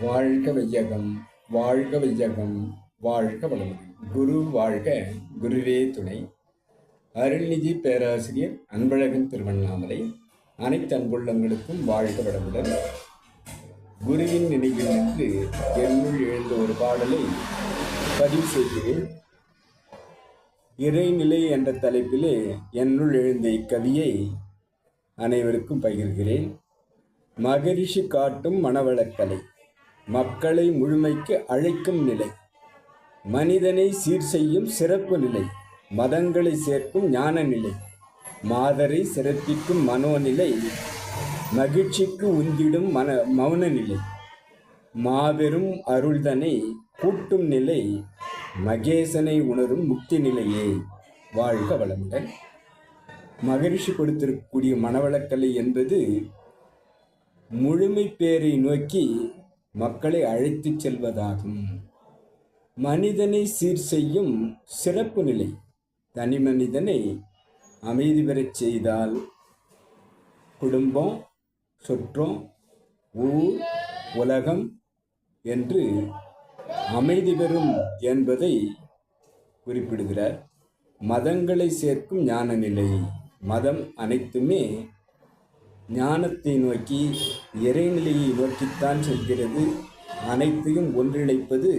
வாழ்க வையகம் வாழ்க வையகம் வாழ்க வளமுடன். குரு வாழ்க குருவே துணை. அருள்நிதி பேராசிரியர் அன்பழகன் திருவண்ணாமலை. அனைத்து அன்புள்ளங்களுக்கும் வாழ்க வளமுடன். குருவின் நினைவில் நின்று என்னுள் எழுந்த ஒரு பாடலை பதிவு செய்கிறேன். இறைநிலை என்ற தலைப்பிலே என்னுள் எழுந்த இக்கவியை அனைவருக்கும் பகிர்கிறேன். மகரிஷி காட்டும் மனவளக்கலை. மக்களை முழுமைக்கு அழைக்கும் நிலை. மனிதனை சீர் செய்யும் சிறப்பு நிலை. மதங்களை சேர்க்கும் ஞான நிலை. மாதரை சிறப்பிக்கும் மனோநிலை. மகிழ்ச்சிக்கு உந்திடும் மன மௌன நிலை. மாபெரும் அருள்தனை கூட்டும் நிலை. மகேசனை உணரும் முக்தி நிலையே. வாழ்க வளமுடன். மகரிஷி கொடுத்திருக்கக்கூடிய மனவளக்கலை என்பது முழுமை பேரை நோக்கி மக்களை அழைத்துச் செல்வதாகும். மனிதனை சீர் செய்யும் சிறப்பு நிலை. தனி மனிதனை அமைதி பெறச் செய்தால் குடும்பம் சுற்றம் ஊர் உலகம் என்று அமைதி பெறும் என்பதை குறிப்பிடுகிறார். மதங்களை சேர்க்கும் ஞான நிலை மதம் அனைத்துமே ஞானத்தை நோக்கி இறைநிலையை நோக்கித்தான் செல்கிறது. அனைத்தையும் ஒன்றிணைப்பது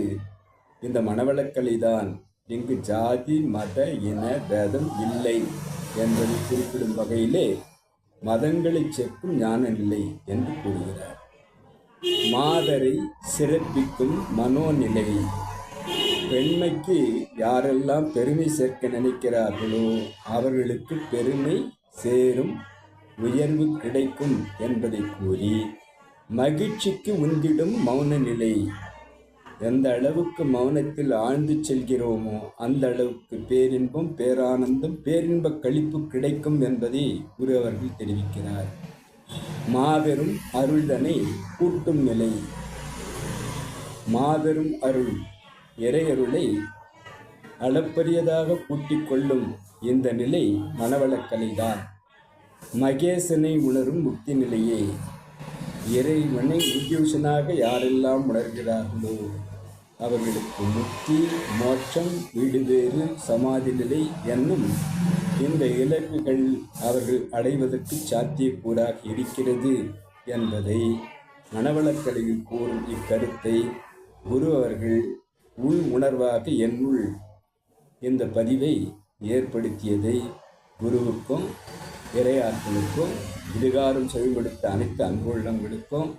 இந்த மனவளக்கலை தான் இங்கு ஜாதி மத இன பேதம் இல்லை என்பதை குறிப்பிடும் வகையிலே மதங்களை சேர்க்கும் ஞான நிலை என்று கூறுகிறார். மாதரை சிறப்பிக்கும் மனோநிலை. பெண்மைக்கு யாரெல்லாம் பெருமை சேர்க்க நினைக்கிறார்களோ அவர்களுக்கு பெருமை சேரும் உயர்வு கிடைக்கும் என்பதை கூறி மகிழ்ச்சிக்கு உந்திடும் மௌன நிலை எந்த அளவுக்கு மௌனத்தில் ஆழ்ந்து செல்கிறோமோ அந்த அளவுக்கு பேரின்பம் பேரானந்தம் பேரின்ப கழிப்பு கிடைக்கும் என்பதை குரு அவர்கள் தெரிவிக்கிறார். மாபெரும் அருள்தனை கூட்டும் நிலை. மாபெரும் அருள் இறையருளை அளப்பரியதாக கூட்டிக் கொள்ளும் இந்த நிலை மனவளக்கலைதான். மகேசனை உணரும் முக்தி நிலையே. இறைவனை இன்ட்யூஷனாக யாரெல்லாம் உணர்கிறார்களோ அவர்களுக்கு முக்தி மோட்சம் வீடுவேறு சமாதி நிலை என்னும் இந்த இலக்குகள் அவர்கள் அடைவதற்கு சாத்தியக்கூடாக இருக்கிறது என்பதை மனவளக்கலையில் கூறும் இக்கருத்தை குரு அவர்கள் உள் உணர்வாக என்னுள் இந்த பதிவை ஏற்படுத்தியதை குருவுக்கும் இறையாற்றலுக்கும் இதுகாரும் செவிமடுத்த அனைத்து அன்புள்ளங்களுக்கும்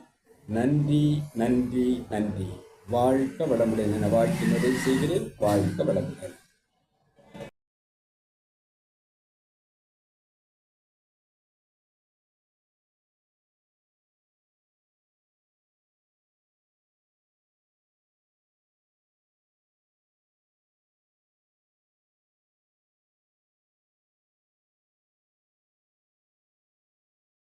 நன்றி நன்றி நன்றி. வாழ்க்க வளமுடன் என வாழ்க்கை செய்கிறேன். வாழ்க்க வளமுடன்.